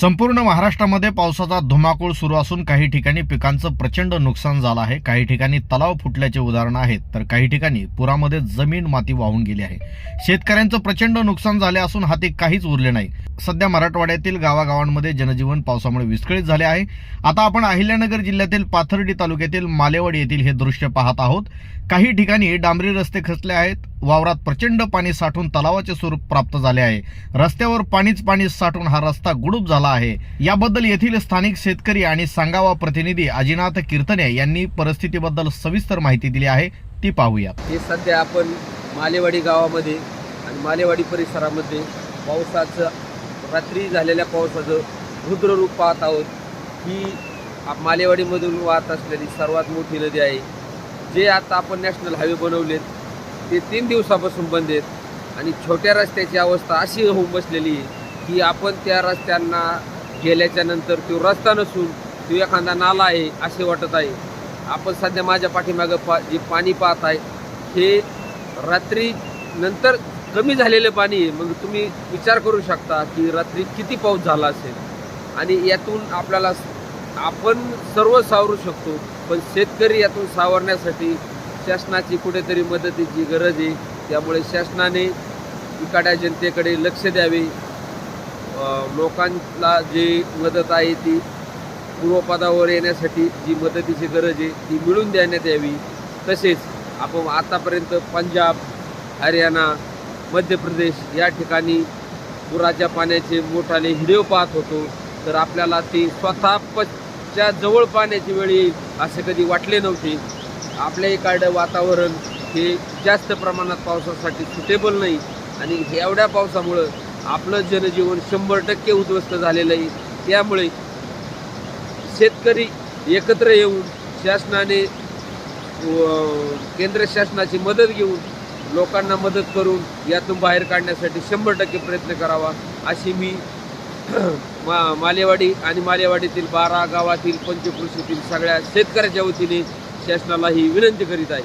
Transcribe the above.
संपूर्ण महाराष्ट्रामध्ये पावसाचा धुमाकूळ सुरू असून काही ठिकाणी पिकांचं प्रचंड नुकसान झालं आहे. काही ठिकाणी तलाव फुटल्याचे उदाहरणं आहेत तर काही ठिकाणी पुरामध्ये जमीन माती वाहून गेली आहे. शेतकऱ्यांचं प्रचंड नुकसान झाले असून हाती काहीच उरले नाही. सध्या मराठवाड्यातील गावागावांमध्ये जनजीवन पावसामुळे विस्कळीत झाले आहे. आता आपण अहिल्यानगर जिल्ह्यातील पाथर्डी तालुक्यातील मालेवाडी येथील हे दृश्य पाहत आहोत. काही ठिकाणी डांबरी रस्ते खचले आहेत. वावरात प्रचंड पाणी साठून तलावाचे स्वरूप प्राप्त झाले आहे. रस्त्यावर पाणीच पाणी साठून हा रस्ता गुडूप झाला आहे. याबद्दल येथील स्थानिक शेतकरी आणि सांगावा प्रतिनिधी अजिनाथ कीर्तने यांनी परिस्थितीबद्दल सविस्तर माहिती दिली आहे. ती पाहूया हे सध्या आपण मालेवाडी गावामध्ये आणि मालेवाडी परिसरामध्ये पावसाचं रात्री झालेल्या पावसाचं रुद्ररूप पाहत आहोत. ही मालेवाडीमधून वाहत असलेली सर्वात मोठी नदी आहे. जे आता आपण नॅशनल हायवे बनवलेत ते तीन दिवसापासून बंद आहेत आणि छोट्या रस्त्याची अवस्था अशी होऊन बसलेली आहे. की आपण त्या रस्त्यांना गेल्याच्यानंतर तो रस्ता नसून तो एखादा नाला आहे असे वाटत आहे. आपण सध्या माझ्या पाठीमागं पा जे पाणी पाहत आहे हे रात्री नंतर कमी झालेलं पाणी आहे. मग तुम्ही विचार करू शकता की रात्री किती पाऊस झाला असेल. आणि यातून आपल्याला आपण सर्व सावरू शकतो पण शेतकरी यातून सावरण्यासाठी शासनाची कुठेतरी मदतीची गरज आहे. त्यामुळे शासनाने इकाड्या जनतेकडे लक्ष द्यावे. लोकांना जी मदत आहे ती पूर्वपदावर येण्यासाठी जी मदतीची गरज आहे ती मिळून देण्यात यावी. तसेच आपण आतापर्यंत पंजाब हरियाणा मध्य प्रदेश या ठिकाणी पुराच्या पाण्याचे मोठाले हिडिओ पाहत होतो. तर आपल्याला ते स्वतःच्या जवळ पाण्याची वेळ येईल असे कधी वाटले नव्हते. आपल्या इकडं वातावरण हे जास्त प्रमाणात पावसासाठी सुटेबल नाही आणि एवढ्या पावसामुळं आपलं जनजीवन शंभर टक्के उद्ध्वस्त झालेलं आहे. त्यामुळे शेतकरी एकत्र येऊन शासनाने व- केंद्र शासनाची मदत घेऊन लोकांना मदत करून यातून बाहेर काढण्यासाठी शंभर टक्के प्रयत्न करावा अशी मी मा मालेवाडी आणि मालेवाडीतील बारा गावातील पंचकृषीतील सगळ्या शेतकऱ्याच्या वतीने शासनाला ही विनंती करीत आहे.